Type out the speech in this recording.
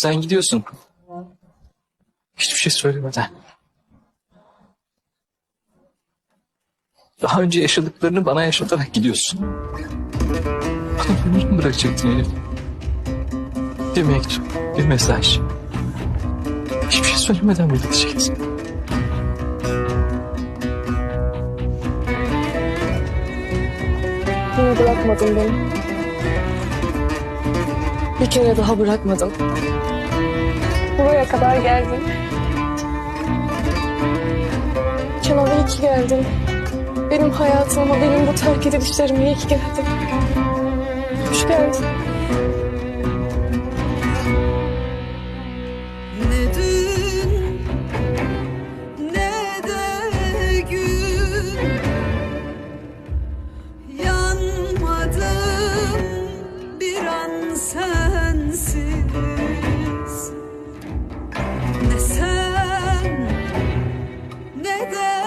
Sen gidiyorsun. Hiçbir şey söylemeden. Daha önce yaşadıklarını bana yaşatarak gidiyorsun. Bana bunu mu bırakacaktın Elif? Bir mektup, bir mesaj. Hiçbir şey söylemeden mi gideceksin? Yine bırakmadın beni. Bir kere daha bırakmadın. Buraya kadar geldim. Kenan'a iyi ki geldin. Benim hayatıma, benim bu terk edilişlerime iyi ki geldin. Hoş geldin. yanmadı. 哥